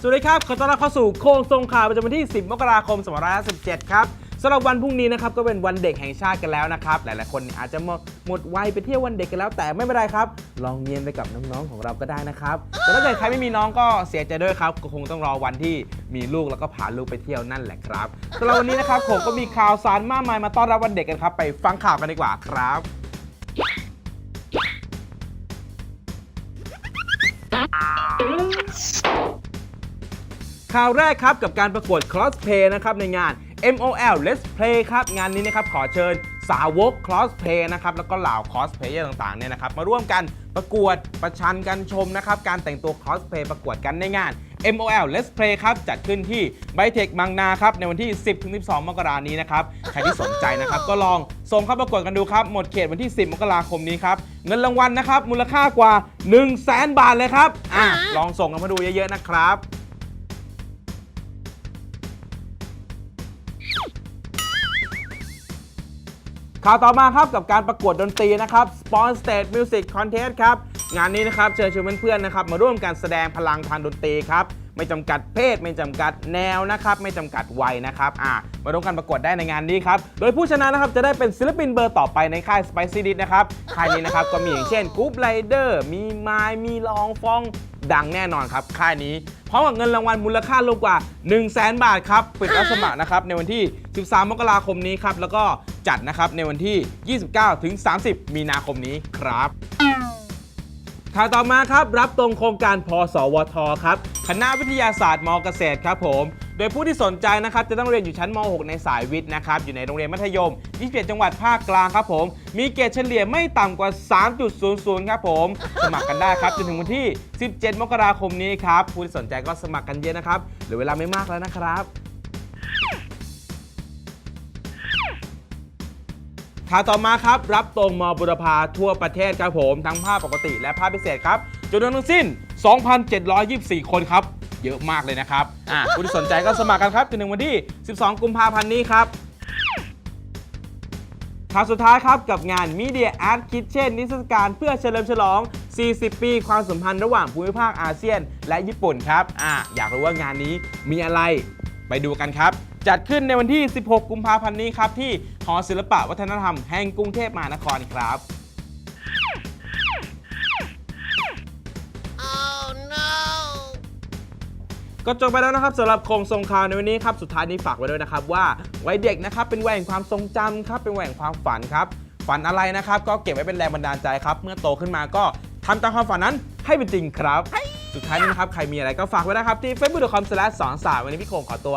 สวัสดีครับ ขอต้อนรับเข้าสู่โค้งทรงข่าวประจำวันที่ 10 มกราคม 2517ครับสำหรับวันพรุ่งนี้นะครับก็เป็นวันเด็กแห่งชาติกันแล้วนะครับ หลายๆคนอาจจะหมดวัยไปเที่ยววันเด็กกันแล้ว แต่ไม่เป็นไรครับ ลองเนียนไปกับน้องๆของเราก็ได้นะครับแต่ถ้าเกิดใครไม่มีน้องก็เสียใจด้วยครับก็คงต้องรอวันที่มีลูกแล้วก็พาลูกไปเที่ยวนั่นแหละครับสำหรับวันนี้นะครับผมก็มีข่าวสารมากมายมาต้อนรับวันเด็กกันครับ ไปฟังข่าวกันดีกว่าครับ ข่าวแรกครับกับการประกวด Crossplay นะครับในงาน MOL Let's Play ครับ งานนี้นะครับขอเชิญสาวก Crossplay นะครับแล้วก็เหล่า Cosplayer ต่างๆเนี่ยนะครับมาร่วมกันประกวดประชันกันชมนะครับการแต่งตัว Crossplay ประกวดกันในงาน MOL Let's Play ครับ จัดขึ้นที่ไบเทคบางนาครับ ในวันที่ 10-12 มกรานี้นะครับ ใครที่สนใจนะครับ ก็ลองส่งเข้าประกวดกันดูครับ หมดเขตวันที่ 10 มกราคมนี้ครับ เงินรางวัลนะครับ มูลค่ากว่า 1 0 0 0 0แบาทเลยครับ อะ ลองส่งกันมาดูเยอะ ๆ นะครับ ข่าวต่อมาครับกับการประกวดดนตรีนะครับ Spawn Stage Music Contest ครับ งานนี้นะครับเชิญชวนเพื่อนๆนะครับมาร่วมกันแสดงพลังทางดนตรีครับ ไม่จำกัดเพศ ไม่จำกัดแนวนะครับ ไม่จำกัดวัยนะครับอ่ามาร่วมกันประกวดได้ในงานนี้ครับ โดยผู้ชนะนะครับจะได้เป็นศิลปินเบอร์ต่อไปในค่าย Spicy d i s นะครับค่ายนี้นะครับก็มีอย่างเช่นกรุ๊ปไรเดอร์มีไมมีลองฟองดังแน่นอนครับค่ายนี้พร้อมกับเงินรางวัลมูลค่ารวมกว่า 1 0 0 0 0แบาทครับปิดรับสมัครนะครับในวันที่ 13 มกราคมนี้ครับแล้วก็ จัดนะครับในวันที่ 29ถึง30 มีนาคมนี้ครับข่าวต่อมาครับรับตรงโครงการพสวทครับคณะวิทยาศาสตร์มเกษตรครับผมโดยผู้ที่สนใจนะครับจะต้องเรียนอยู่ชั้นม .6 ในสายวิทย์นะครับอยู่ในโรงเรียนมัธยม 27 จังหวัดภาคกลางครับผม มีเกรดเฉลี่ยไม่ต่ำกว่า 3.00 ครับผม สมัครกันได้ครับจนถึงวันที่ 17 มกราคมนี้ครับ ผู้ที่สนใจก็สมัครกันเยอะนะครับเหลือเวลาไม่มากแล้วนะครับ ข่าวต่อมาครับ รับตรงมบุรพาทั่วประเทศครับผม ทั้งภาพปกติและภาพพิเศษครับจำนวนทั้งสิ้น 2,724 คนครับ เยอะมากเลยนะครับอะผู้ที่สนใจก็สมัครกันครับจนถึงวันที่ 12 กุมภาพันธ์นี้ครับข่าวสุดท้ายครับ กับงาน Media Art Kitchen นิทรรศการเพื่อเฉลิมฉลอง 40 ปี ความสัมพันธ์ระหว่างภูมิภาคอาเซียน และญี่ปุ่นครับ อะอยากรู้ว่างานนี้มีอะไร ไปดูกันครับ จัดขึ้นในวันที่ 16 กุมภาพันธ์นี้ครับ ที่หอศิลปะวัฒนธรรมแห่งกรุงเทพมหานครครับ ก็จบไปแล้วนะครับสำหรับโครงทรงข่าวในวันนี้ครับสุดท้ายนี้ฝากไว้ด้วยนะครับว่าวัยเด็กนะครับเป็นวัยแห่งความทรงจำครับเป็นวัยแห่งความฝันครับฝันอะไรนะครับ ก็เก็บไว้เป็นแรงบันดาลใจครับ เมื่อโตขึ้นมาก็ทำตามความฝันนั้นให้เป็นจริงครับ สุดท้ายนี้นะครับ ใครมีอะไรก็ฝากไว้นะครับ ที่ facebook.com/ สอนสาวันนี้พี่โคงขอตัว